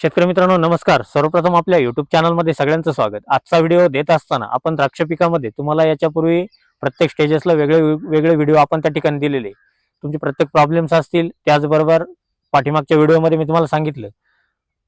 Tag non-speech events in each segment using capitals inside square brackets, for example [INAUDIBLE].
शेतकरी मित्रांनो नमस्कार. सर्वप्रथम आपल्या युट्यूब चॅनलमध्ये सगळ्यांचं स्वागत. आजचा व्हिडिओ देत असताना आपण द्राक्ष पिकामध्ये तुम्हाला याच्यापूर्वी प्रत्येक स्टेजेसला वेगळे वेगळे व्हिडिओ आपण त्या ठिकाणी दिलेले. तुमचे प्रत्येक प्रॉब्लेम्स असतील त्याचबरोबर पाठीमागच्या व्हिडिओमध्ये मी तुम्हाला सांगितलं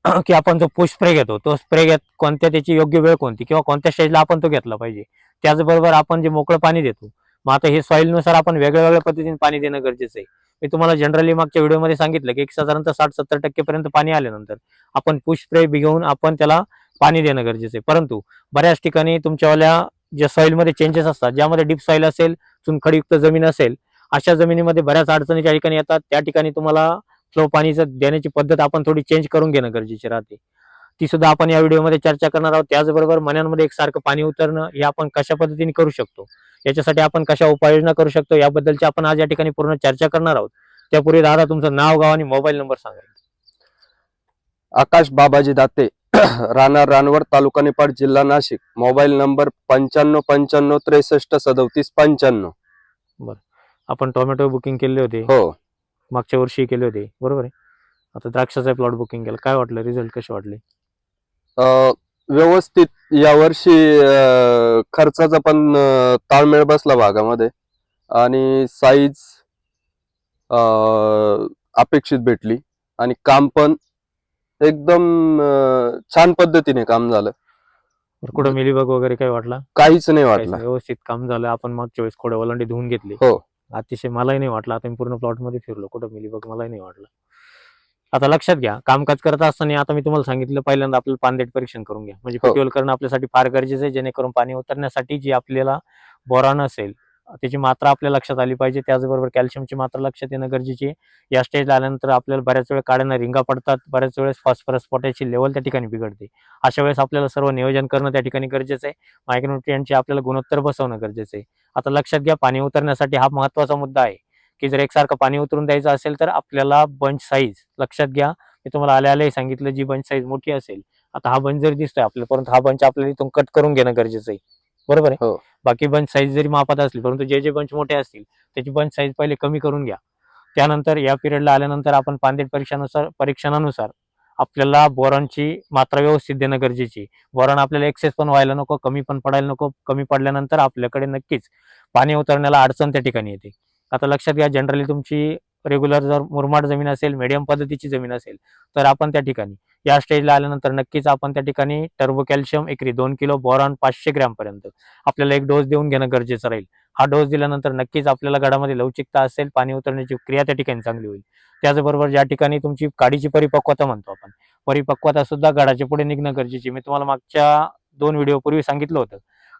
[CLEARS THROAT] की आपण जो पुश स्प्रे घेतो तो स्प्रे घेत कोणत्या त्याची योग्य वेळ कोणती किंवा कोणत्या स्टेजला आपण तो घेतला पाहिजे. त्याचबरोबर आपण जे मोकळं पाणी देतो मग आता हे सॉईलनुसार आपण वेगळ्या वेगळ्या पद्धतीने पाणी देणं गरजेचं आहे. मी तुम्हाला जनरली मागच्या व्हिडिओमध्ये सांगितलं की एक साधारणतः साठ सत्तर टक्केपर्यंत पाणी आल्यानंतर आपण पुश स्प्रे बिघवून आपण त्याला पाणी देणं गरजेचं आहे. परंतु बऱ्याच ठिकाणी तुमच्यावाल्या ज्या सॉईलमध्ये चेंजेस असतात ज्यामध्ये डीप सॉईल असेल चुनखडीयुक्त जमीन असेल अशा जमिनीमध्ये बऱ्याच अडचणीच्या ठिकाणी येतात त्या ठिकाणी तुम्हाला फ्लो पाणीचं देण्याची पद्धत आपण थोडी चेंज करून घेणं गरजेचे राहते. ती सुद्धा आपण या व्हिडिओमध्ये चर्चा करणार आहोत. त्याचबरोबर मन्यांमध्ये एकसारखं पाणी उतरणं हे आपण कशा पद्धतीने करू शकतो? याच्यासाठी आपण कशा उपाययोजना करू शकतो? याबद्दलची आपण आज या ठिकाणी पूर्ण चर्चा करणार आहोत. त्यापूर्वी दादा तुमचं नाव गाव आणि मोबाईल नंबर सांगा. आकाश बाबाजी दाते [CLEARS THROAT] राहणार रानवड तालुका निपाड जिल्हा नाशिक. मोबाईल नंबर पंच्याण्णव पंच्याण्णव त्रेसष्ट सदोतीस पंच्याण्णव. आपण टोमॅटो बुकिंग केले होते. हो. मागच्या वर्षी केले होते. बरोबर आहे? आता द्राक्षाचा प्लॉट बुकिंग केला. काय वाटलं? रिझल्ट कसे वाटले? व्यवस्थित यावर्षी अं, खर्चाचा पण ताळमेळ बसला भागामध्ये. आणि साईज अपेक्षित भेटली. आणि काम पण एकदम छान पद्धतीने काम झालं. कुठं मिलीबग वगैरे काय वाटला? काहीच नाही वाटलं. व्यवस्थित काम झालं. आपण मागच्या वेळेस खोडे वलांडी धुवून घेतली. हो. अतिशय मलाही नाही वाटलं. आता मी पूर्ण प्लॉटमध्ये फिरलो. कुठं मिलीबग मलाही नाही वाटलं. आता लक्षात घ्या कामकाज करत असताना आता मी तुम्हाला सांगितलं पहिल्यांदा आपल्याला पानदेट परीक्षण करून घ्या. म्हणजे हो. पेट्रोल करणं आपल्यासाठी फार गरजेचं आहे जेणेकरून पाणी उतरण्यासाठी जी आपल्याला बोरान असेल त्याची मात्रा आपल्या लक्षात आली पाहिजे. त्याचबरोबर कॅल्शियमची मात्रा लक्षात येणं गरजेची आहे. या स्टेजला आल्यानंतर आपल्याला बऱ्याच वेळ काढ्यांना रिंगा पडतात. बऱ्याच वेळेस फॉस्फरस पोटॅची लेवल त्या ठिकाणी बिघडते. अशा वेळेस आपल्याला सर्व नियोजन करणं त्या ठिकाणी गरजेचं आहे. मायक्रोन्युट्रियनचे आपल्याला गुणोत्तर बसवणं गरजेचं आहे. आता लक्षात घ्या पाणी उतरण्यासाठी हा महत्त्वाचा मुद्दा आहे. की जर एकसारखं पाणी उतरून द्यायचं असेल तर आपल्याला बंच साईज लक्षात घ्या. मी तुम्हाला आल्या आल्याही सांगितलं जी बंच साईज मोठी असेल. आता हा बंच जरी दिसतोय आपल्याला परंतु हा बंच आपल्याला इथून कट करून घेणं गरजेचं आहे. बरोबर आहे हो. बाकी बंच साईज जरी मापात असली परंतु जे जे बंच मोठे असतील त्याची बंच साईज पहिले कमी करून घ्या त्यानंतर या पिरियडला आल्यानंतर आपण पांदेट परीक्षानुसार परीक्षणानुसार आपल्याला बोरॉनची मात्रा व्यवस्थित देणं गरजेची. बोरॉन आपल्याला एक्सेस पण व्हायला नको कमी पण पडायला नको कमी पडल्यानंतर आपल्याकडे नक्कीच पाणी उतरण्याला अडचण त्या ठिकाणी येते आता लक्षात घ्या जनरली तुमची रेग्युलर जर मुरमाड जमीन असेल मीडियम पद्धतीची जमीन असेल तर आपण त्या ठिकाणी या स्टेजला आल्यानंतर नक्कीच आपण त्या ठिकाणी टर्बो कॅल्शियम एकरी दोन किलो बोरॉन पाचशे ग्रॅमपर्यंत आपल्याला एक डोस देऊन घेणं गरजेचं राहील. हा डोस दिल्यानंतर नक्कीच आपल्याला गडामध्ये लवचिकता असेल पाणी उतरण्याची क्रिया त्या ठिकाणी चांगली होईल. त्याचबरोबर ज्या ठिकाणी तुमची काडीची परिपक्वता म्हणतो आपण परिपक्वता सुद्धा गडाच्या पुढे निघणं गरजेची मी तुम्हाला मागच्या दोन व्हिडिओपूर्वी सांगितलं होतं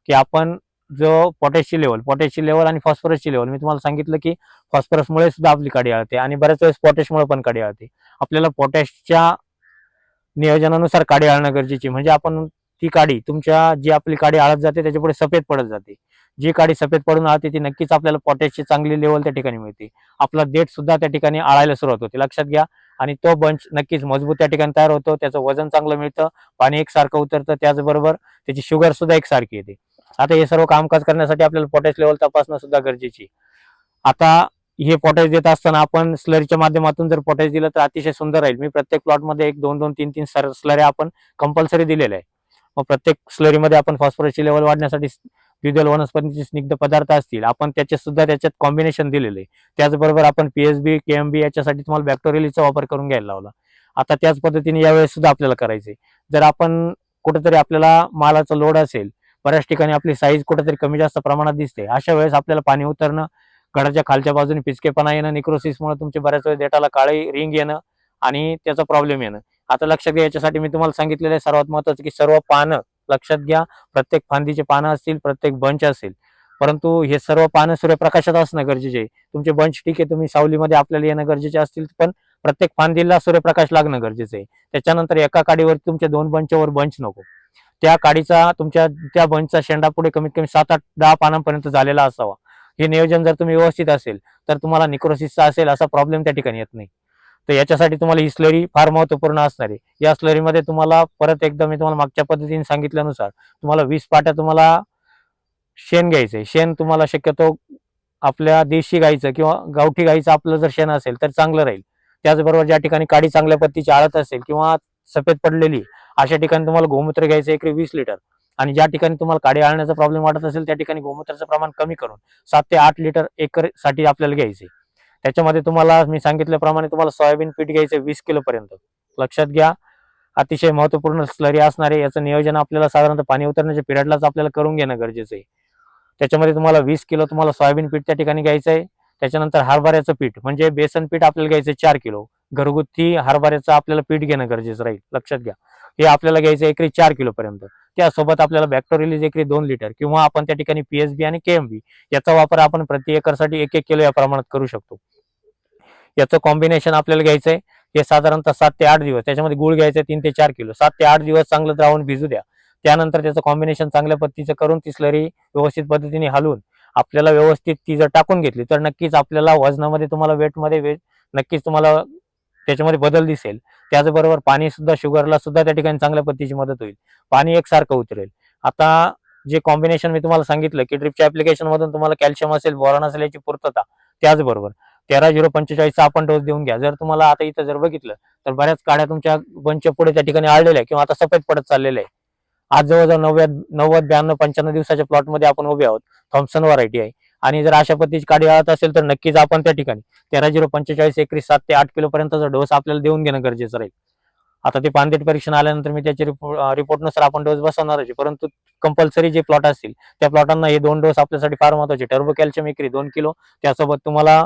की आपण जो पोटॅशची लेवल पोटॅशची लेवल आणि फॉस्फरसची लेवल मी तुम्हाला सांगितलं की फॉस्फरसमुळे सुद्धा आपली काडी आळते आणि बऱ्याच वेळेस पोटॅशमुळे पण काडी आळते. आपल्याला पोटॅशच्या नियोजनानुसार काडी आळणं गरजेची म्हणजे आपण ती काडी तुमच्या जी आपली काडी आळत जाते त्याच्या पुढे सफेद पडत जाते. जी काडी सफेद पडून आळते ती नक्कीच आपल्याला पोटॅशची चांगली लेवल त्या ठिकाणी मिळते. आपला देठ सुद्धा त्या ठिकाणी आळायला सुरुवात होते. लक्षात घ्या. आणि तो बंच नक्कीच मजबूत त्या ठिकाणी तयार होतो. त्याचं वजन चांगलं मिळतं. पाणी एकसारखं उतरतं. त्याचबरोबर त्याची शुगर सुद्धा एकसारखी येते. आता हे सर्व कामकाज करण्यासाठी आपल्याला पोटॅश लेवल तपासणं सुद्धा गरजेची आता हे पोटॅश देत असताना आपण स्लरीच्या माध्यमातून जर पोटॅश दिलं तर अतिशय सुंदर राहील. मी प्रत्येक प्लॉटमध्ये एक दोन दोन तीन तीन स्लऱ्या आपण कंपल्सरी दिलेल्या आहे मग प्रत्येक स्लरीमध्ये आपण फॉस्फरसची लेवल वाढण्यासाठी द्विदल वनस्पतीचे स्निग्ध पदार्थ असतील. आपण त्याचे सुद्धा त्याच्यात कॉम्बिनेशन दिलेले आहे. त्याचबरोबर आपण पीएसबी केएमबी याच्यासाठी तुम्हाला बॅक्टोरियलीचा वापर करून घ्यायला लावला. आता त्याच पद्धतीने यावेळेस सुद्धा आपल्याला करायचे जर आपण कुठेतरी आपल्याला मालाचा लोड असेल बऱ्याच ठिकाणी आपली साईज कुठेतरी कमी जास्त प्रमाणात दिसते अशा वेळेस आपल्याला पाणी उतरणं गडाच्या खालच्या बाजूने पिचकेपणा येणं निक्रोसिसमुळे तुमचे बऱ्याच वेळेस देटाला काळी रिंग येणं आणि त्याचा प्रॉब्लेम येणं. आता लक्षात घ्या याच्यासाठी मी तुम्हाला सांगितलेलं आहे सर्वात महत्वाचं की सर्व पानं लक्षात घ्या. प्रत्येक फांदीचे पानं असतील प्रत्येक बंच असेल. परंतु हे सर्व पानं सूर्यप्रकाशात असणं गरजेचे आहे. तुमचे बंच ठीक आहे तुम्ही सावलीमध्ये आपल्याला येणं गरजेचे असतील पण प्रत्येक फांदीला सूर्यप्रकाश लागणं गरजेचं आहे. त्याच्यानंतर एका काडीवर तुमच्या दोन बंचवर बंच नको. त्या काडीचा तुमच्या त्या बंचचा शेंडा पुढे कमीत कमी सात आठ दहा पानांपर्यंत झालेला असावा. हे नियोजन जर तुम्ही व्यवस्थित असेल तर तुम्हाला निक्रोसिसचा असेल असा प्रॉब्लेम त्या ठिकाणी येत नाही. तर याच्यासाठी तुम्हाला ही स्लरी फार महत्त्वपूर्ण असणार आहे. या स्लरीमध्ये तुम्हाला परत एकदा मी तुम्हाला मागच्या पद्धतीने सांगितल्यानुसार तुम्हाला वीस पाट्या तुम्हाला शेण घ्यायचंय शेण तुम्हाला शक्यतो आपल्या देशी गाईचं किंवा गावठी गाईचं आपलं जर शेण असेल तर चांगलं राहील. त्याचबरोबर ज्या ठिकाणी काडी चांगल्या पद्धतीची आळत असेल किंवा सफेद पडलेली अशा ठिकाणी तुम्हाला गोमूत्र घ्यायचं एकरी वीस लिटर. आणि ज्या ठिकाणी तुम्हाला काडी आळण्याचा प्रॉब्लेम वाटत असेल त्या ठिकाणी गोमूत्राचं प्रमाण कमी करून सात ते आठ लिटर एकरसाठी आपल्याला घ्यायचे. त्याच्यामध्ये तुम्हाला मी सांगितल्याप्रमाणे तुम्हाला सोयाबीन पीठ घ्यायचं वीस किलो पर्यंत. लक्षात घ्या अतिशय महत्त्वपूर्ण स्लरी असणारे याचं नियोजन आपल्याला साधारणतः पाणी उतरण्याच्या पिरियडलाच आपल्याला करून घेणं गरजेचं आहे. त्याच्यामध्ये तुम्हाला वीस किलो तुम्हाला सोयाबीन पीठ त्या ठिकाणी घ्यायचं आहे. त्याच्यानंतर हरभऱ्याचं पीठ म्हणजे बेसन पीठ आपल्याला घ्यायचं चार किलो. घरगुती हरभऱ्याचं आपल्याला पीठ घेणं गरजेचं राहील. लक्षात घ्या. हे आपल्याला घ्यायचं एकरी चार किलोपर्यंत त्यासोबत आपल्याला बॅक्टोरिलीज एकरी दोन लिटर किंवा आपण त्या ठिकाणी पीएसबी आणि केएमबी याचा वापर आपण प्रति एकरसाठी एक एक किलो या प्रमाणात करू शकतो. याचं कॉम्बिनेशन आपल्याला घ्यायचं आहे हे साधारणतः सात ते आठ दिवस त्याच्यामध्ये गुळ घ्यायचं आहे तीन ते चार किलो. सात ते आठ दिवस चांगलं द्रावण भिजू द्या. त्यानंतर त्याचं कॉम्बिनेशन चांगल्या पद्धतीचं करून ती स्लरी व्यवस्थित पद्धतीने हलवून आपल्याला व्यवस्थित ती जर टाकून घेतली तर नक्कीच आपल्याला वजनामध्ये तुम्हाला वेटमध्ये वेट नक्कीच तुम्हाला त्याच्यामध्ये बदल दिसेल. त्याचबरोबर पाणी सुद्धा शुगरला सुद्धा त्या ठिकाणी चांगल्या पद्धतीची मदत होईल. पाणी एकसारखं उतरेल. आता जे कॉम्बिनेशन मी तुम्हाला सांगितलं की ड्रिपच्या ऍप्लिकेशन मधून तुम्हाला कॅल्शियम असेल बोरॉन असेल याची पूर्तता त्याचबरोबर तेरा झिरो पंचेचाळीसचा आपण डोस देऊन घ्या. जर तुम्हाला आता इथं जर बघितलं तर बऱ्याच काड्या तुमच्या बंच पुढे त्या ठिकाणी आळलेल्या आहे किंवा आता सफेद पडत चाललेल्या आहे आज जवळजवळ नव्वद नव्वद ब्याण्णव पंच्याण्णव दिवसाच्या प्लॉटमध्ये आपण उभे आहोत. थॉम्सन व्हरायटी आहे. आणि जर अशा पद्धतीची काडी आळत असेल तर नक्कीच आपण त्या ठिकाणी तेरा झिरो पंचेचाळीस एकवीस सात ते आठ किलो पर्यंतचा डोस आपल्याला देऊन घेणं गरजेचं राहील. आता ते पानदेट परीक्षण आल्यानंतर मी त्याची रिपोर्टनुसार आपण डोस बसवणार परंतु कंपल्सरी जे प्लॉट असतील त्या प्लॉटांना हे दोन डोस आपल्यासाठी फार महत्त्वाचे. टर्बो कॅल्शियम एकरी दोन किलो त्यासोबत तुम्हाला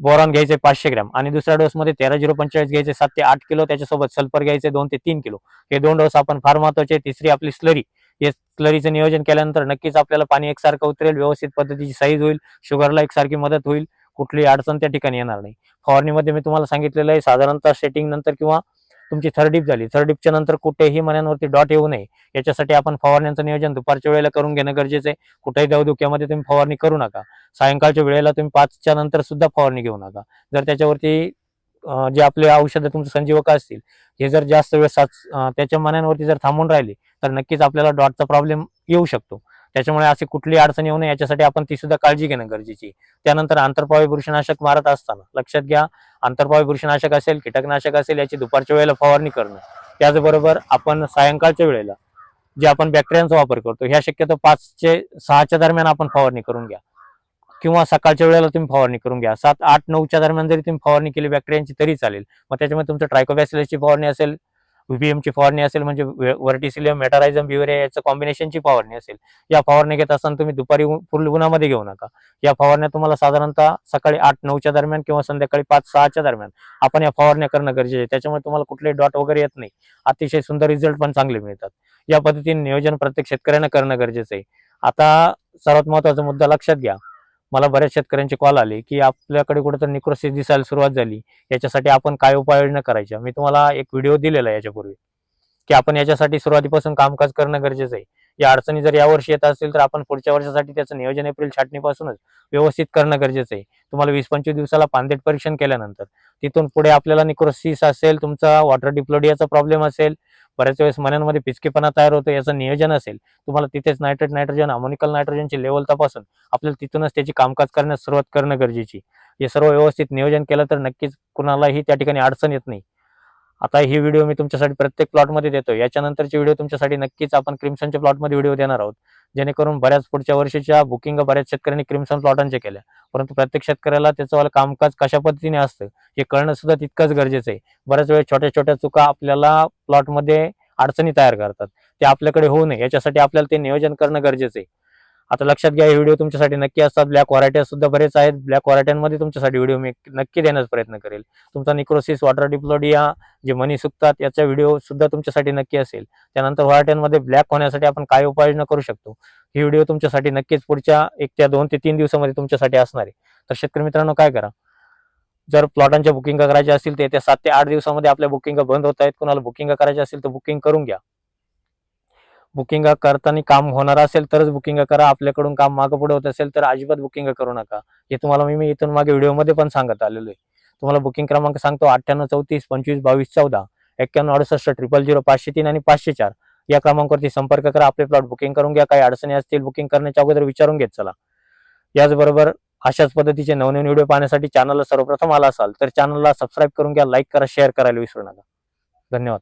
बोरॉन घ्यायचे पाचशे ग्रॅम आणि दुसऱ्या डोसमध्ये तेरा झिरो पंचेचाळीस घ्यायचे सात ते आठ किलो त्याच्यासोबत सल्फर घ्यायचे दोन ते तीन किलो. हे दोन डोस आपण फार महत्त्वाचे. तिसरी आपली स्लरी हे स्लरीचं नियोजन केल्यानंतर नक्कीच आपल्याला पाणी एकसारखं उतरेल व्यवस्थित पद्धतीची साईज होईल शुगरला एकसारखी मदत होईल कुठलीही अडचण त्या ठिकाणी येणार नाही. फवारणीमध्ये मी तुम्हाला सांगितलेलं आहे साधारणतः सेटिंग नंतर किंवा तुमची थर्ड डीप झाली थर्ड डीपच्या नंतर कुठेही मन्यांवरती डॉट येऊ नये. याच्यासाठी आपण फवारण्यांचं नियोजन दुपारच्या वेळेला करून घेणं गरजेचं आहे. कुठेही दवधुक्यामध्ये तुम्ही फवारणी करू नका. सायंकाळच्या वेळेला तुम्ही पाचच्या नंतर सुद्धा फवारणी घेऊ नका. जर त्याच्यावरती जे आपले औषधं तुमचे संजीवक असतील हे जर जास्त वेळ साच त्याच्या मनांवरती जर थांबून राहिले तर नक्कीच आपल्याला डॉटचा प्रॉब्लेम येऊ शकतो. त्याच्यामुळे अशी कुठली अडचण येऊ नये याच्यासाठी आपण ती सुद्धा काळजी घेणं गरजेची त्यानंतर आंतरपावी बुरशीनाशक मारत असताना लक्षात घ्या आंतरपावी बुरशीनाशक असेल कीटकनाशक असेल याची दुपारच्या वेळेला फवारणी करणं. त्याचबरोबर आपण सायंकाळच्या वेळेला जे आपण बॅक्टेरियांचा वापर करतो ह्या शक्यतो पाचचे सहाच्या दरम्यान आपण फवारणी करून घ्या. किंवा सकाळच्या वेळेला तुम्ही फवारणी करून घ्या. सात आठ नऊच्या दरम्यान जरी तुम्ही फवारणी केली बॅक्टेरियांची तरी चालेल. मग त्याच्यामध्ये तुमचं ट्रायकोबॅसिलसची फवारणी असेल व्हीबीएमची ची फवारणी असेल म्हणजे वर्टिसिलियम मेटारायझम बिवरिया याचं कॉम्बिनेशनची फवारणी असेल. या फवारणी घेत असताना तुम्ही दुपारी पूर्ण उन्हामध्ये घेऊ नका. या फवारण्या तुम्हाला साधारणतः सकाळी आठ नऊच्या दरम्यान किंवा संध्याकाळी पाच सहाच्या दरम्यान आपण या फवारण्या करणं गरजेचे आहे. त्याच्यामुळे तुम्हाला कुठले डॉट वगैरे येत नाही. अतिशय सुंदर रिझल्ट पण चांगले मिळतात. या पद्धतीने नियोजन प्रत्येक शेतकऱ्यानं करणं गरजेचं आहे. आता सर्वात महत्त्वाचा मुद्दा लक्षात घ्या. मला बऱ्याच शेतकऱ्यांचे कॉल आले की आपल्याकडे कुठेतरी निक्रोसिस दिसायला सुरुवात झाली. याच्यासाठी आपण काय उपाययोजना करायच्या? मी तुम्हाला एक व्हिडिओ दिलेला आहे याच्यापूर्वी. की आपण याच्यासाठी सुरुवातीपासून कामकाज करणं गरजेचं आहे. या अडचणी जर यावर्षी येत असतील तर आपण पुढच्या वर्षासाठी त्याचं नियोजन एप्रिल छाटणीपासूनच व्यवस्थित करणं गरजेचं आहे. तुम्हाला वीस पंचवीस दिवसाला पानदेट परीक्षण केल्यानंतर तिथून पुढे आपल्याला निक्रोसिस असेल तुमचा वॉटर डिप्लोडियाचा प्रॉब्लेम असेल बऱ्याच वेळेस मन्यांमध्ये पिचकेपणा तयार होतो याचं नियोजन असेल तुम्हाला तिथेच नायट्रेट नायट्रोजन अमोनिकल नायट्रोजनची लेवल तपासून आपल्याला तिथूनच त्याची कामकाज करण्यास सुरुवात करणं गरजेची. हे सर्व व्यवस्थित नियोजन केलं तर नक्कीच कुणालाही त्या ठिकाणी अडचण येत नाही. आता ही व्हिडिओ मी तुमच्यासाठी प्रत्येक प्लॉटमध्ये देतो याच्यानंतरचे व्हिडिओ तुमच्यासाठी नक्कीच आपण क्रिम्सनच्या प्लॉटमध्ये व्हिडिओ देणार आहोत. जेणेकरून बऱ्याच पुढच्या वर्षीच्या बुकिंग बऱ्याच शेतकऱ्यांनी क्रिम्सन प्लॉटांच्या केल्या. परंतु प्रत्येक शेतकऱ्याला त्याचंवालं कामकाज कशा पद्धतीने असतं हे कळणं सुद्धा तितकंच गरजेचं आहे. बऱ्याच वेळेस छोट्या छोट्या चुका आपल्याला प्लॉटमध्ये अडचणी तयार करतात. ते आपल्याकडे होऊ नये. याच्यासाठी आपल्याला ते नियोजन करणं गरजेचं आहे. आता लक्षात घ्या हे व्हिडिओ तुमच्यासाठी नक्की असतात. ब्लॅक व्हरायटी सुद्धा बरेच आहेत. ब्लॅक व्हरायट्यांमध्ये तुमच्यासाठी व्हिडिओ मी नक्की देण्याचा प्रयत्न करेल. तुमचा निक्रोसिस वॉटर डिप्लोडिया जे मनी सुकतात याचा व्हिडिओ सुद्धा तुमच्यासाठी नक्की असेल. त्यानंतर व्हरायट्यांमध्ये ब्लॅक होण्यासाठी आपण काय उपाययोजना करू शकतो? ही व्हिडिओ तुमच्यासाठी नक्कीच पुढच्या एक त्या दोन ते तीन दिवसामध्ये तुमच्यासाठी असणार आहे. तर शेतकरी मित्रांनो काय करा? जर प्लॉटांच्या बुकिंग करायच्या असतील तर येत्या सात ते आठ दिवसामध्ये आपल्या बुकिंग बंद होत आहेत. कोणाला बुकिंग करायचे असेल तर बुकिंग करून घ्या. बुकिंग करताना काम होणार असेल तरच बुकिंग करा. आपल्याकडून काम मागं पुढे होत असेल तर अजिबात बुकिंग करू नका. हे तुम्हाला मी मी इथून मागे व्हिडिओमध्ये पण सांगत आलेलो आहे. तुम्हाला बुकिंग क्रमांक सांगतो अठ्ठ्याण्णव चौतीस पंचवीस बावीस चौदा एक्क्याण्णव अडुसष्ट ट्रिपल झिरो पाचशे तीन आणि पाचशे चार. या क्रमांकावरती संपर्क करा. आपले प्लॉट बुकिंग करून घ्या. काही अडचणी असतील बुकिंग करण्याच्या अगोदर विचारून घेत चला. याचबरोबर अशाच पद्धतीचे नवनवीन व्हिडिओ पाहण्यासाठी चॅनलला सर्वप्रथम आला असाल तर चॅनलला सबस्क्राईब करून घ्या. लाईक करा शेअर करायला विसरू नका. धन्यवाद.